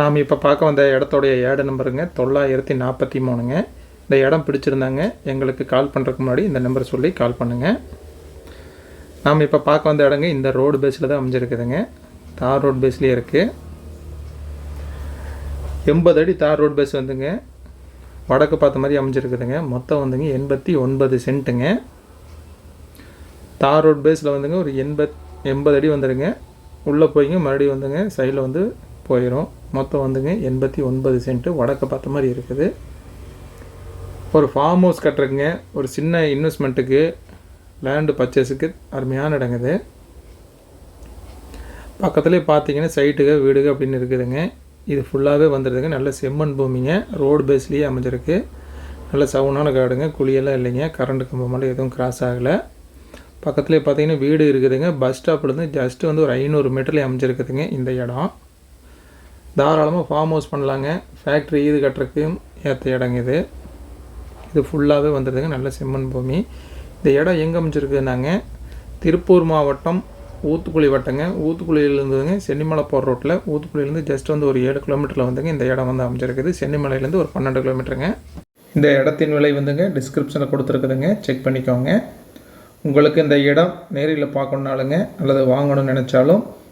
நாம் இப்போ பார்க்க வந்த இடத்தோடைய ஏடு நம்பருங்க. தொள்ளாயிரத்தி நாற்பத்தி மூணுங்க. இந்த இடம் பிடிச்சிருந்தாங்க. எங்களுக்கு கால் பண்ணுறதுக்கு முன்னாடி இந்த நம்பர் சொல்லி கால் பண்ணுங்கள் நாம் இப்போ பார்க்க வந்த இடங்க இந்த ரோடு பேஸில் தான் அமைஞ்சிருக்குதுங்க. தார் ரோடு பேஸ்லேயே இருக்குது எண்பது அடி தார் ரோடு பேஸ் வந்துங்க. வடக்கு பார்த்த மாதிரி அமைஞ்சிருக்குதுங்க. மொத்தம் வந்துங்க எண்பத்தி ஒன்பது சென்ட்டுங்க. தார் ரோட் பேஸில் வந்துங்க ஒரு எண்பத் எண்பது அடி வந்துடுங்க உள்ளே போய்ங்க மறுபடியும் வந்துங்க சைடில் வந்து போயிடும் மொத்தம் வந்துங்க எண்பத்தி ஒன்பது சென்ட்டு வடக்க பார்த்த மாதிரி இருக்குது. ஒரு ஃபார்ம் ஹவுஸ் கட்டுறதுங்க ஒரு சின்ன இன்வெஸ்ட்மெண்ட்டுக்கு லேண்டு பர்ச்சேஸுக்கு அருமையான இடங்குது பக்கத்துலேயே பார்த்தீங்கன்னா சைட்டுக வீடுக அப்படின்னு இருக்குதுங்க. இது ஃபுல்லாகவே வந்துடுதுங்க நல்ல செம்மண் பூமிங்க. ரோடு பேஸ்லேயே அமைஞ்சிருக்கு. நல்ல சவுனான காடுங்க. குழியெல்லாம் இல்லைங்க. கரண்ட் கம்பமெல்லாம் எதுவும் கிராஸ் ஆகலை. பக்கத்துலேயே பார்த்தீங்கன்னா வீடு இருக்குதுங்க. பஸ் ஸ்டாப்லேருந்து ஜஸ்ட்டு வந்து ஒரு ஐநூறு மீட்டர்லேயே அமைஞ்சிருக்குதுங்க இந்த இடம். தாராளமாக ஃபார்ம் ஹவுஸ் பண்ணலாங்க. ஃபேக்ட்ரி இது கட்டுறதுக்கும் ஏற்ற இடங்க இது. இது ஃபுல்லாகவே வந்துடுதுங்க நல்ல செம்மண் பூமி. இந்த இடம் எங்கே அமைஞ்சிருக்குதுன்னாங்க திருப்பூர் மாவட்டம் ஊத்துக்குழி வட்டங்க. ஊத்துக்குழியிலேருந்துங்க சென்னிமலை போகிற ரோட்டில் ஊத்துக்குழியிலேருந்து ஜஸ்ட் வந்து ஒரு ஏழு கிலோமீட்டரில் வந்துங்க இந்த இடம் வந்து அமைஞ்சிருக்குது. சென்னிமலையிலேருந்து ஒரு பன்னெண்டு கிலோமீட்டருங்க இந்த இடத்தின் விலை வந்துங்க டிஸ்கிரிப்ஷனில் கொடுத்துருக்குதுங்க. செக் பண்ணிக்கோங்க. உங்களுக்கு இந்த இடம் நேரில் பார்க்கணுனாலுங்க அல்லது வாங்கணும்னு நினச்சாலும்